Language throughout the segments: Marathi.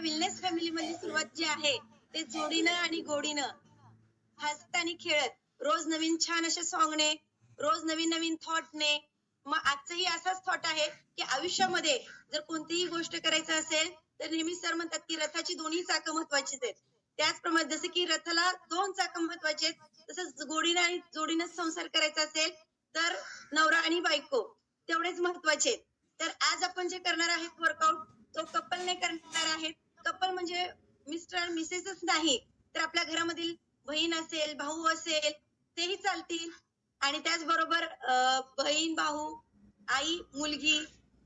विलनेस फॅमिली मधली सुरुवात जी आहे ते जोडीनं आणि गोडीनं. हसत आणि खेळत. रोज नवीन छान अशा सॉंगने रोज नवीन नवीन थॉटने मग आजचंही असाच थॉट आहे की आयुष्यामध्ये जर कोणतीही गोष्ट करायचं असेल तर नेहमी सर म्हणतात की रथाची दोन्ही चाकं महत्वाचीच आहेत. त्याचप्रमाणे जसं की रथाला दोन चाकं महत्त्वाचे आहेत तसंच गोडीनं आणि जोडीनं संसार करायचा असेल तर नवरा आणि बायको तेवढेच महत्त्वाचे आहेत. तर आज आपण जे करणार आहेत वर्कआउट तो कपलने करणार आहेत. कपल म्हणजे मिस्टर मिसेसच नाही तर आपल्या घरामधील बहीण असेल भाऊ असेल तेही चालतील. आणि त्याचबरोबर बहीण भाऊ आई मुलगी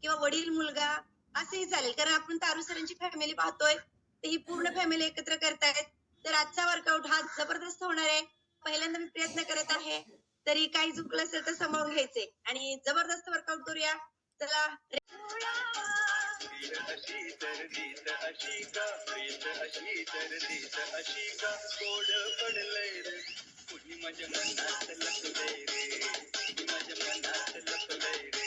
किंवा वडील मुलगा असेही चालेल. कारण आपण तारू सरांची फॅमिली पाहतोय ते ही पूर्ण फॅमिली एकत्र करतायत. तर आजचा वर्कआउट हा जबरदस्त होणार आहे. पहिल्यांदा मी प्रयत्न करत आहे तरी काही चुकलं असेल तर सांभाळून घ्यायचे. आणि जबरदस्त वर्कआउट करूया. चला प्रीत अशी तर दीत अशी का प्रीत अशी तर दीत अशी का गोड पडलंय रे कुणी माझ्या मनात लपलंय रे कुणी माझ्या मनात लपलंय रे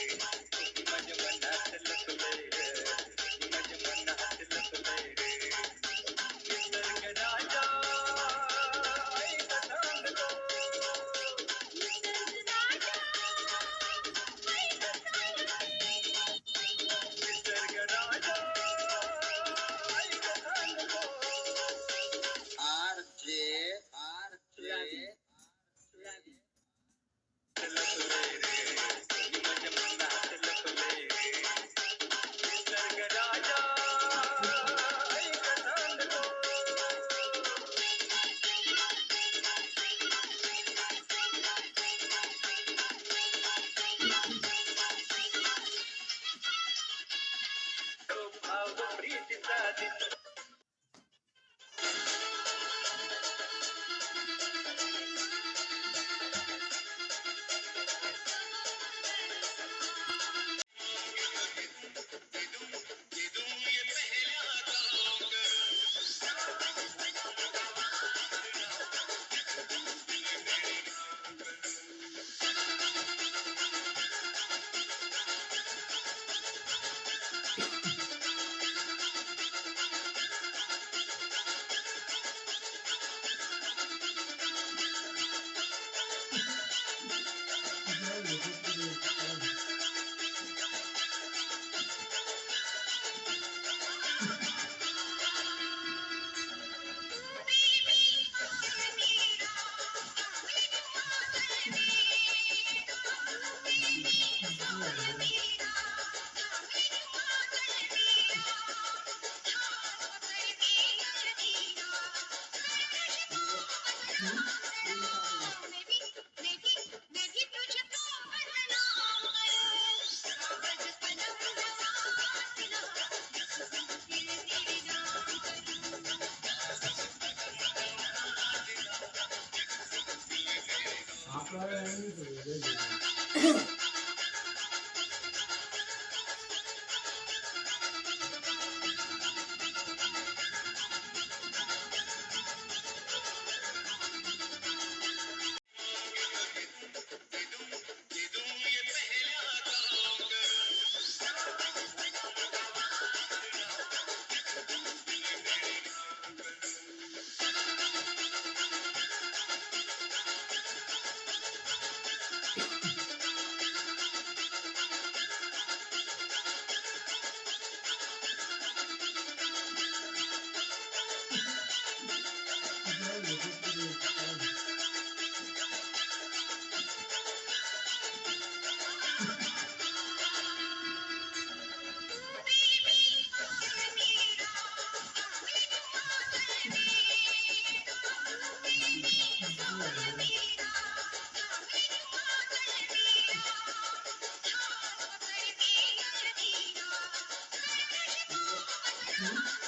Mm-hmm.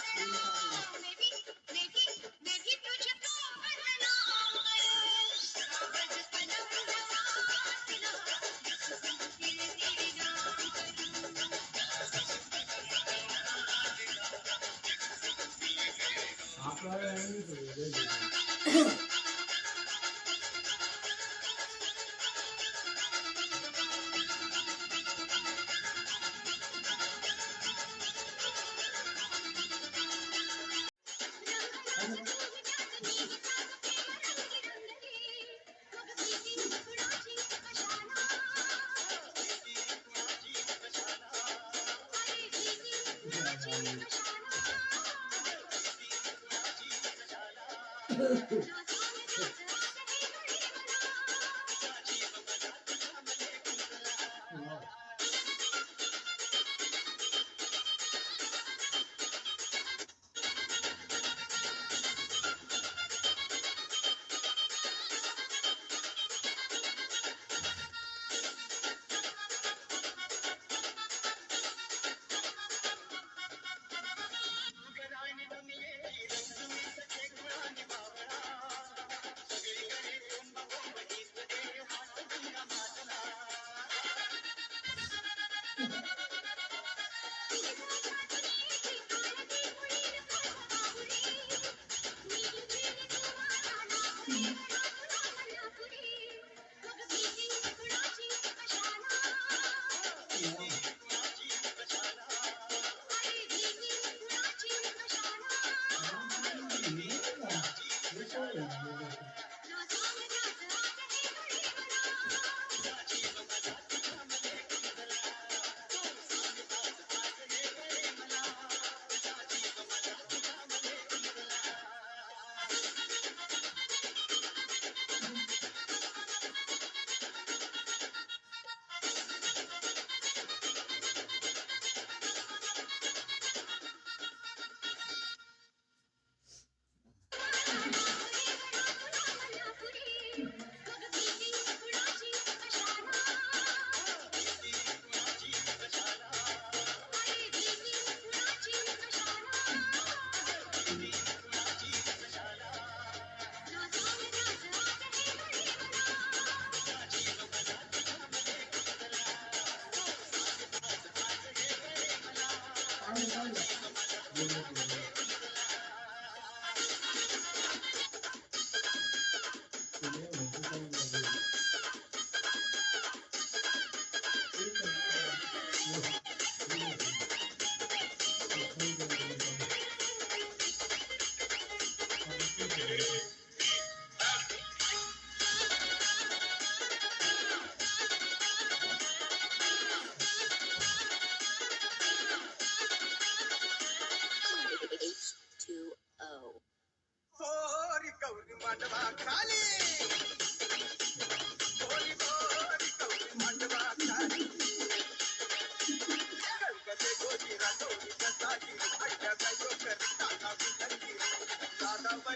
Vamos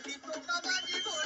दादा बनी तो कमानी होरी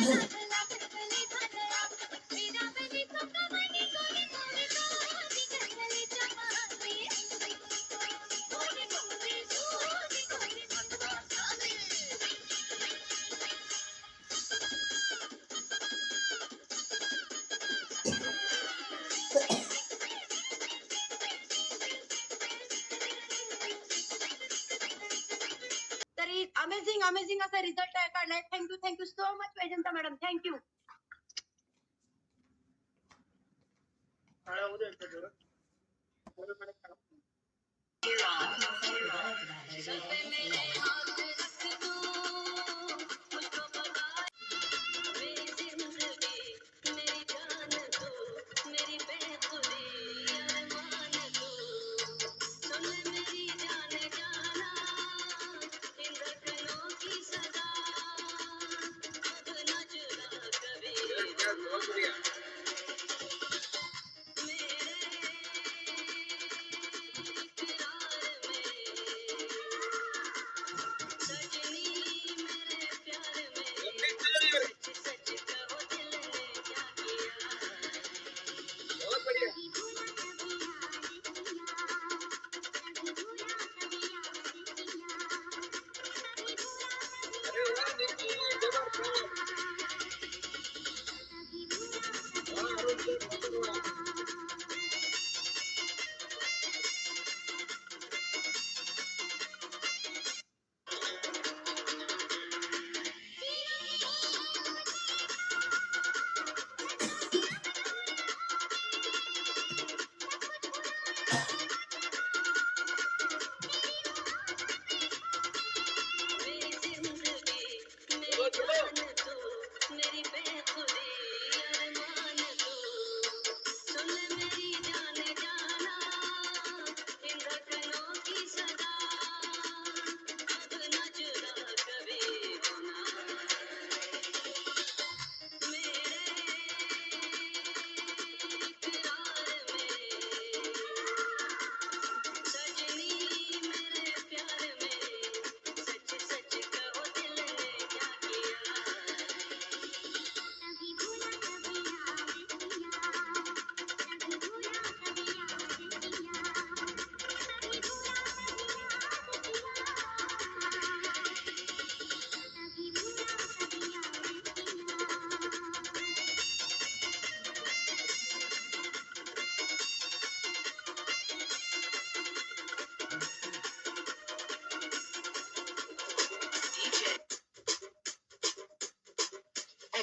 तरी अमेझिंग अमेझिंग असा रिझल्ट काढलाय thank you thank you so much Vaijanta madam thank you अरे वा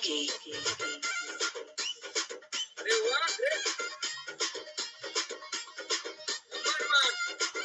Hey, what? Come Becky. They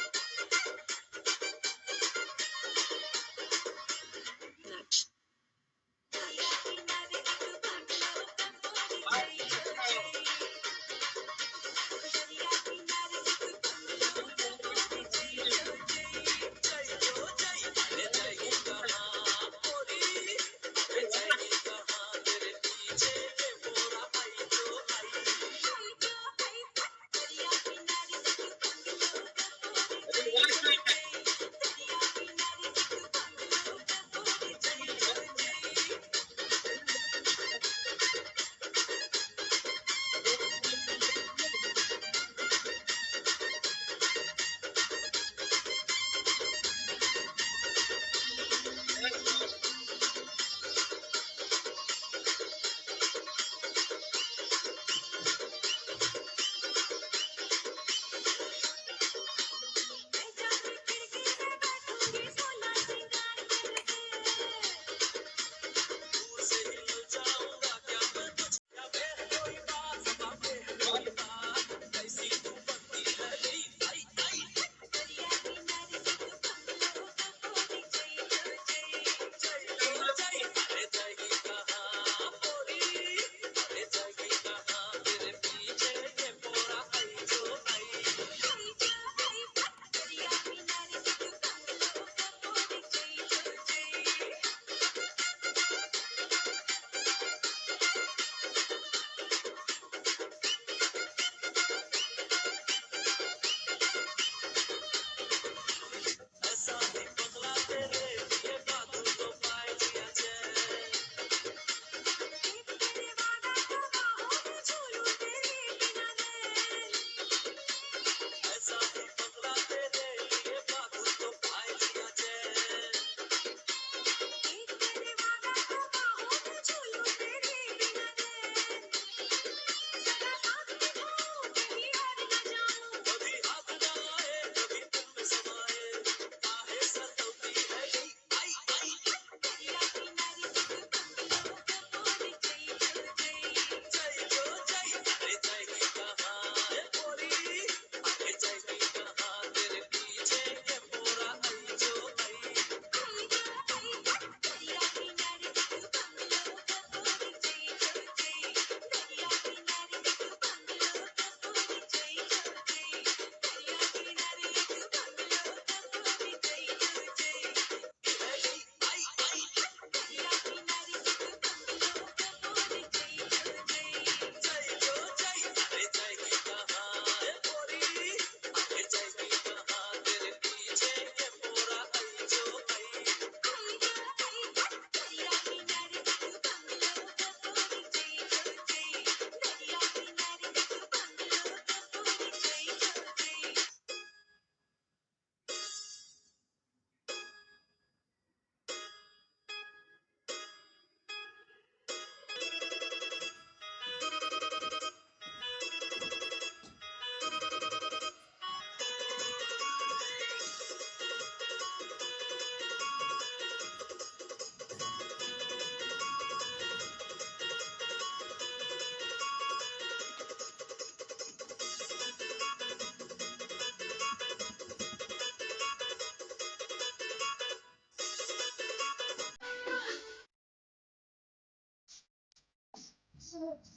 Jesus.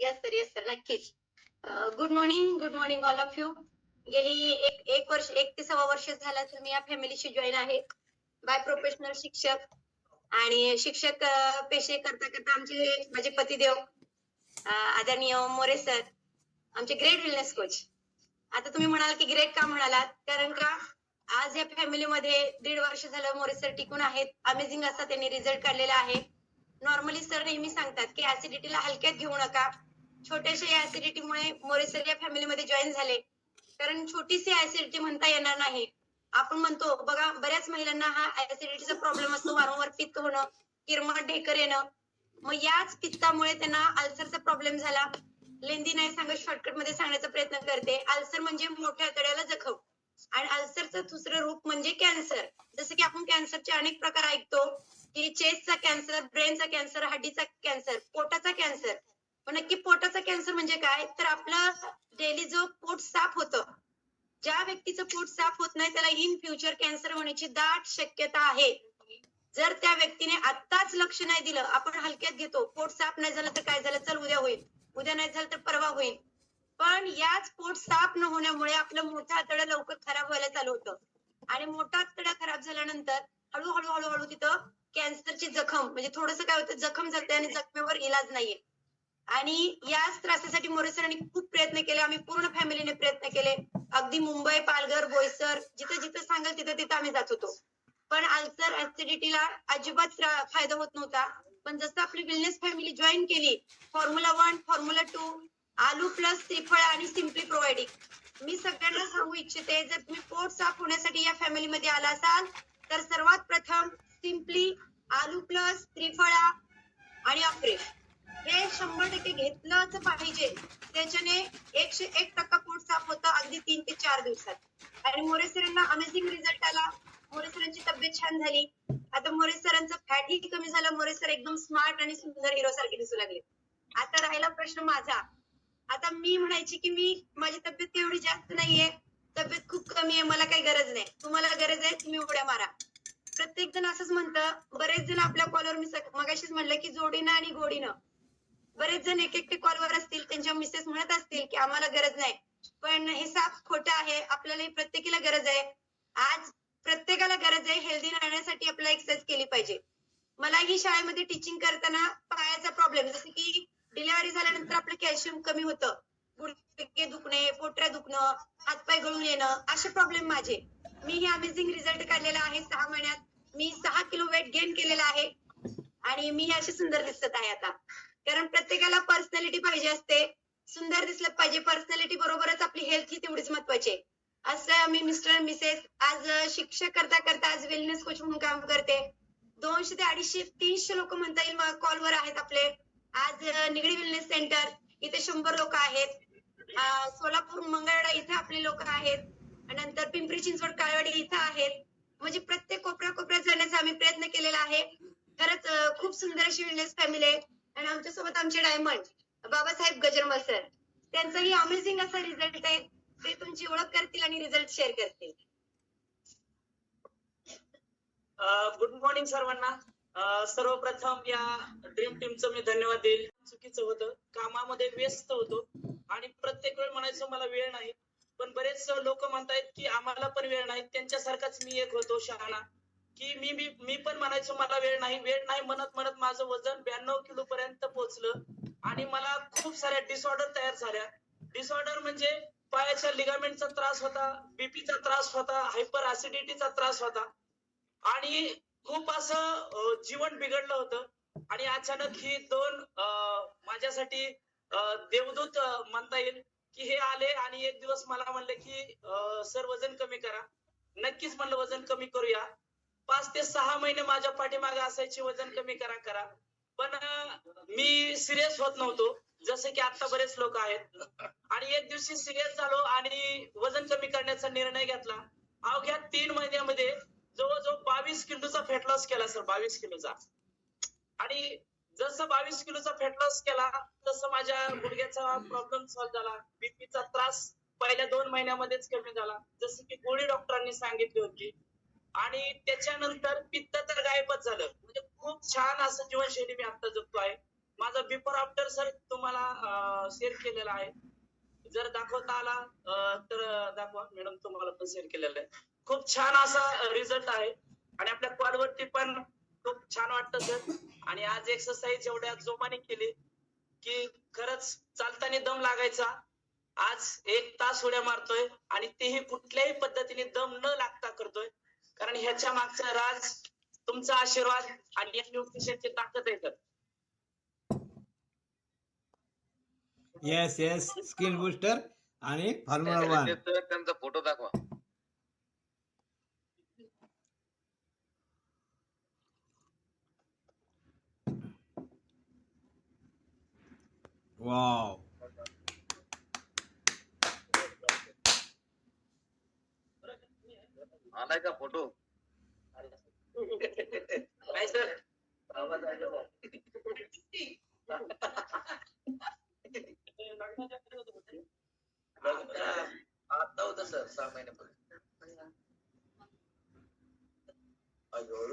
Yes sir yes sir नक्कीच good morning good morning all of you गेली एक एक वर्ष एक ते सव्वा वर्ष झालं तर मी या फॅमिलीशी जॉईन आहे. बाय प्रोफेशनल शिक्षक. आणि शिक्षक पेशे करता करता आमचे माझे पतिदेव आदरणीय मोरे सर आमचे ग्रेट वेलनेस कोच आता तुम्ही म्हणाल की ग्रेट का म्हणालात? कारण का? आज या फॅमिलीमध्ये दीड वर्ष झालं मोरे सर टिकून आहेत. अमेझिंग असा त्यांनी रिझल्ट काढलेला आहे. नॉर्मली सर नेहमी सांगतात की ऍसिडिटीला हलक्यात घेऊ नका. छोट्याशा या ऍसिडिटीमुळे मोरे या फॅमिलीमध्ये जॉईन झाले. कारण छोटीशी ऍसिडिटी म्हणता येणार नाही. आपण म्हणतो बघा बऱ्याच महिलांना हा ऍसिडिटीचा प्रॉब्लेम असतो. वारंवार पित्त होणं किरमट ढेकर येणं. मग याच पित्तामुळे त्यांना अल्सरचा प्रॉब्लेम झाला. लेंदी नाही सांगत शॉर्टकटमध्ये सांगण्याचा प्रयत्न करते. अल्सर म्हणजे मोठ्या आतड्याला जखम. आणि अल्सरचं दुसरं रूप म्हणजे कॅन्सर जसं की आपण कॅन्सरचे अनेक प्रकार ऐकतो की चेस्टचा कॅन्सर ब्रेनचा कॅन्सर हड्डीचा कॅन्सर पोटाचा कॅन्सर नक्की पोटाचा कॅन्सर म्हणजे काय? तर आपलं डेली जो पोट साफ होतं ज्या व्यक्तीचं पोट साफ होत नाही त्याला इन फ्युचर कॅन्सर होण्याची दाट शक्यता आहे. जर त्या व्यक्तीने आत्ताच लक्ष नाही दिलं आपण हलक्यात घेतो पोट साफ नाही झालं तर काय झालं? चल उद्या होईल. उद्या नाही झालं तर परवा होईल. पण याच पोट साफ न होण्यामुळे आपलं मोठं आतडं लवकर खराब व्हायला चालू होतं. आणि मोठा आतडा खराब झाल्यानंतर हळूहळू हळूहळू तिथं कॅन्सरची जखम म्हणजे थोडस काय होतं जखम झालते आणि जखमेवर इलाज नाहीये. आणि याच त्रासासाठी मोरे सरांनी खूप प्रयत्न केले. आम्ही पूर्ण फॅमिलीने प्रयत्न केले. अगदी मुंबई पालघर बोईसर जिथं जिथं सांगाल तिथं तिथं आम्ही जात होतो. पण अल्सर ऍसिडिटीला अजिबात फायदा होत नव्हता. पण जसं आपली विलनेस फॅमिली जॉईन केली फॉर्म्युला वन फॉर्म्युला टू आलू प्लस त्रिफळ आणि सिम्पली प्रोव्हाइडिंग मी सगळ्यांना सांगू इच्छिते जर तुम्ही पोट साफ होण्यासाठी या फॅमिलीमध्ये आला असाल तर सर्वात प्रथम सिम्पली आलू प्लस त्रिफळा आणि अफ्रेश हे शंभर टक्के घेतलंच पाहिजे. त्याच्याने एकशे एक टक्का पोट साफ होतं अगदी तीन ते चार दिवसात. आणि मोरे सरांना अमेझिंग रिझल्ट आला. मोरे सरांची तब्येत छान झाली. आता मोरे सरांचं फॅटही कमी झालं मोरे सर एकदम स्मार्ट आणि सुंदर हिरो सारखे दिसू लागले. आता राहिला प्रश्न माझा. आता मी म्हणायची की मी माझी तब्येत एवढी जास्त नाहीये? तब्येत खूप कमी आहे मला काही गरज नाही. तुम्हाला गरज आहे तुम्ही उड्या मारा. प्रत्येक जण असंच म्हणतं बरेच जण आपल्या कॉलवर मी मगाशीच म्हणलं की जोडीनं आणि गोडीनं. बरेच जण एक एकटे कॉलवर असतील त्यांच्या मिसेस म्हणत असतील की आम्हाला गरज नाही. पण हे साफ खोटं आहे आपल्याला प्रत्येकीला गरज आहे. आज प्रत्येकाला गरज आहे हेल्दी राहण्यासाठी आपल्याला एक्सरसाइज केली पाहिजे. मला ही शाळेमध्ये टीचिंग करताना पायाचा प्रॉब्लेम जसं की डिलिव्हरी झाल्यानंतर आपलं कॅल्शियम कमी होतं. गुडघे दुखणे पोटऱ्या दुखणं हातपाय गळून येणं असे प्रॉब्लेम माझे. मी हे अमेझिंग रिझल्ट काढलेला आहे सहा महिन्यात. मी सहा किलो वेट गेन केलेला आहे. आणि मी अशी सुंदर दिसत आहे आता. कारण प्रत्येकाला पर्सनॅलिटी पाहिजे असते. सुंदर दिसलं पाहिजे. पर्सनॅलिटी बरोबरच आपली हेल्थ ही तेवढीच महत्वाची आहे. असं आम्ही मिस्टर मिसेस आज शिक्षक करता करता आज वेलनेस कोच म्हणून काम करते. दोनशे ते अडीचशे तीनशे लोक म्हणता येईल कॉलवर आहेत आपले. आज निगडी वेलनेस सेंटर इथे शंभर लोक आहेत. सोलापूर मंगळवाडा इथे आपले लोक आहेत. आणि नंतर पिंपरी चिंचवड काळवाडी इथं आहेत. म्हणजे प्रत्येक कोपऱ्या कोपऱ्यात जाण्याचा आम्ही प्रयत्न केलेला आहे. खरंच खूप सुंदर अशी वेलनेस फॅमिली आहे. आणि आमच्यासोबत आमचे डायमंड बाबासाहेब गजरमल सर त्यांचाही अमेझिंग असा रिझल्ट आहे. ते तुमची ओळख करतील आणि रिझल्ट शेअर करतील. गुड मॉर्निंग सर्वांना. सर्वप्रथम या ड्रीम टीमचं मी धन्यवाद देईल. चुकीचं होतं. कामामध्ये व्यस्त होतो. आणि प्रत्येक वेळ म्हणायचं मला वेळ नाही. पण बरेच लोक म्हणतायत की आम्हाला पण वेळ नाही. त्यांच्यासारखाच मी एक होतो शहाणा की मी मी मी पण म्हणायचो मला वेळ नाही वेळ नाही म्हणत म्हणत माझं वजन ब्याण्णव किलो पर्यंत पोहोचलं आणि मला खूप साऱ्या डिसऑर्डर तयार झाल्या. डिसऑर्डर म्हणजे पायाच्या लिगामेंटचा त्रास होता बीपीचा त्रास होता हायपर ऍसिडिटीचा त्रास होता. आणि खूप असं जीवन बिघडलं होतं. आणि अचानक ही दोन अं, माझ्यासाठी देवदूत म्हणता येईल की हे आले आणि एक दिवस मला म्हणले की सर वजन कमी करा. नक्कीच म्हणलं वजन कमी करूया. पाच ते सहा महिने माझ्या पाठीमागे असायची वजन कमी करा करा. पण मी सिरियस होत नव्हतो. जसे की आता बरेच लोक आहेत. आणि एक दिवशी सिरियस झालो आणि वजन कमी करण्याचा निर्णय घेतला. अवघ्या तीन महिन्यामध्ये जवळजवळ बावीस किलोचा फॅट लॉस केला सर बावीस किलोचा. आणि जसं बावीस किलोचा फॅट लॉस केला तसं माझ्या गुडघ्याचा प्रॉब्लेम सॉल्व्ह झाला. बीपीचा त्रास पहिल्या दोन महिन्यामध्येच कमी झाला. जसं की गोळी डॉक्टरांनी सांगितली होती. आणि त्याच्यानंतर पित्त तर गायबच झालं. म्हणजे खूप छान असं जीवनशैली मी आता जगतो आहे माझा बिफोर आफ्टर सर तुम्हाला शेअर केलेला आहे. जर दाखवता आला तर दाखवा. मॅडम तुम्हाला पण शेअर केलेला आहे. खूप छान असा रिझल्ट आहे. आणि आपल्या क्वालवरती पण खूप छान वाटतं सर आणि आज एक्सरसाइज एवढ्या जोमाने केली की खरंच चालताना दम लागायचा. आज एक तास उड्या मारतोय आणि तेही कुठल्याही पद्धतीने दम न लागता करतोय. कारण ह्याच्या मागचा राज तुमचा आशीर्वाद आणि या न्यूट्रिशनची ताकद आहे sir yes yes skin booster आणि फॉर्म्युला वन त्यांचा फोटो दाखवा. वाव आलाय का फोटो? काय सर. आता होतं सर सहा महिन्यापूर्वी.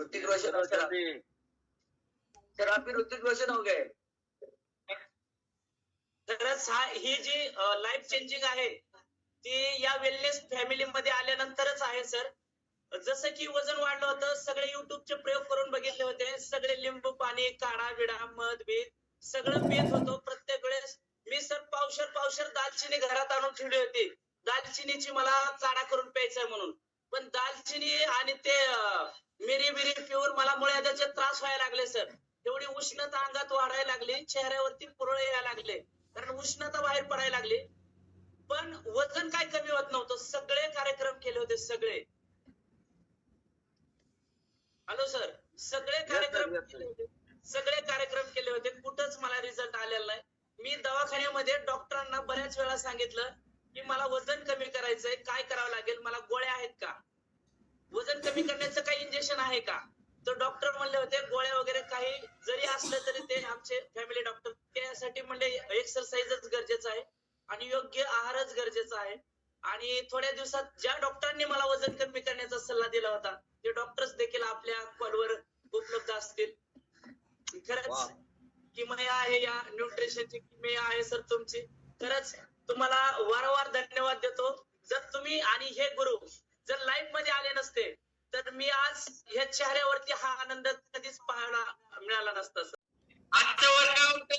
ऋतिक रोशन हो सर. सर आप भी ऋतिक रोशन हो गए. हा ही जी लाईफ चेंजिंग आहे ते या वेलनेस फॅमिलीमध्ये आल्यानंतरच आहे सर जसं की वजन वाढलं होतं सगळे युट्यूबचे प्रयोग करून बघितले होते. सगळे लिंबू पाणी काढा विडा मध बीत सगळं पेत होतो. प्रत्येक वेळेस मी सर पावशर पावशर दालचिनी घरात आणून ठेवली होती. दालचिनीची मला चाडा करून प्यायचा म्हणून. पण दालचिनी आणि ते अं, मिरी बिरी पिऊन मला मुळ्याचे त्रास व्हायला लागले सर एवढी उष्णता अंगात वाढायला लागली चेहऱ्यावरती पुरळ यायला लागले. कारण उष्णता बाहेर पडायला लागली. पण वजन काय कमी होत नव्हतं. सगळे कार्यक्रम केले होते सगळे. Hello sir. सगळे कार्यक्रम. केले होते. सगळे कार्यक्रम केले होते. कुठंच मला रिझल्ट आलेला नाही. मी दवाखान्यामध्ये डॉक्टरांना बऱ्याच वेळा सांगितलं की मला वजन कमी करायचंय. काय करावं लागेल? मला गोळ्या आहेत का? वजन कमी करण्याचं काही इंजेक्शन आहे का? तर डॉक्टर म्हणले होते गोळ्या वगैरे काही जरी असलं तरी ते आमचे फॅमिली डॉक्टर त्यासाठी म्हणले एक्सरसाइजच गरजेचं आहे. आणि योग्य आहारच गरजेचा आहे. आणि थोड्या दिवसात ज्या डॉक्टरांनी मला वजन कमी करण्याचा सल्ला दिला होता ते डॉक्टर्स देखील आपल्या कॉलवर उपलब्ध असतील. खरंच किमया आहे या न्यूट्रिशनची किमया आहे सर तुमची. खरंच तुम्हाला वारंवार धन्यवाद देतो. जर तुम्ही आणि हे गुरु जर लाईफमध्ये आले नसते तर मी आज ह्या चेहऱ्यावरती हा आनंद कधीच पाहायला मिळाला नसता सर आजचं वर्कआउट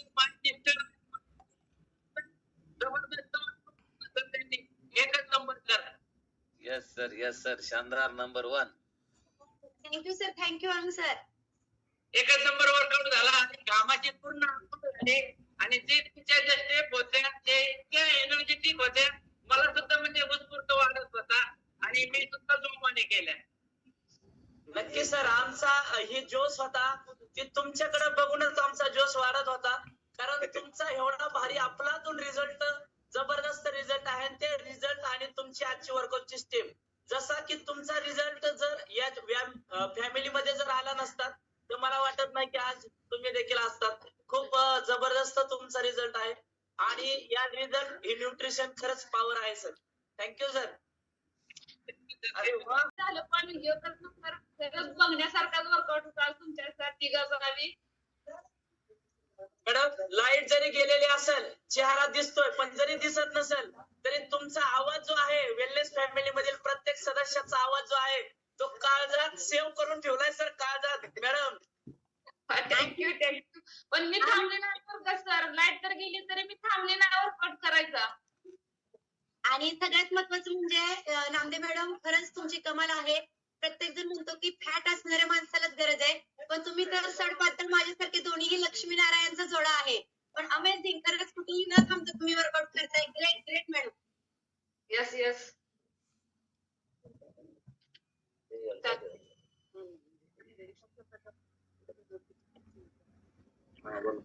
जबरदस्त त्यांनी एकच नंबर कर येस सर शानदार number one thank you sir thank you Anu sir एकच नंबर वर्कआउट झाला आणि घामाचे पूर्ण झाले. आणि जे तिच्या ज्या स्टेप होत्या ते इतक्या एनर्जेटिक होत्या. मला सुद्धा म्हणजे उत्स्फूर्त वाटत होता. आणि मी सुद्धा जोमाने केल्या. नक्की सर आमचा ही जोश होता. ती तुमच्याकडे बघूनच आमचा जोश वाढत होता. कारण तुमचा एवढा भारी आपलातून रिझल्ट जबरदस्त रिझल्ट आहे आणि ते रिझल्ट आणि तुमची आजची वर्कआउटची स्टेप जसा की तुमचा रिझल्ट जर या फॅमिली मध्ये जर आला नसता तर मला वाटत नाही की आज तुम्ही देखील असतात. खूप जबरदस्त तुमचा रिझल्ट आहे. आणि या रिझल्ट ही न्यूट्रिशन खरंच पॉवर आहे सर थँक्यू सर अरे वा. झालं पण व्हिडिओ खरंच बघण्यासारखाच वर्कआउट होता. तुमच्यासाठी गजावी मॅडम लाइट जरी गेलेली असेल चेहरा दिसतोय पण जरी दिसत नसेल तरी तुमचा आवाज जो आहे वेलनेस फॅमिली मधील प्रत्येक सदस्याचा आवाज जो आहे तो काळजात सेव्ह करून ठेवलाय sir Kaljat. Madam. Thank you thank you पण मी थांबले का सर लाइट तर गेली तरी मी थांबले नाही वर्कआउट करायचा. आणि सगळ्यात महत्वाचं म्हणजे अं, नामदेव मॅडम खरंच तुमची कमाल आहे. प्रत्येक जण म्हणतो की फॅट असणाऱ्या माणसालाच गरज आहे. पण तुम्ही तर सडपातळ माझ्यासारखे दोन्ही लक्ष्मीनारायणचा जोडा आहे. पण अमेझिंग खरंच कुठेही न थांबता तुम्ही वर्कआउट करताय great great madam yes yes good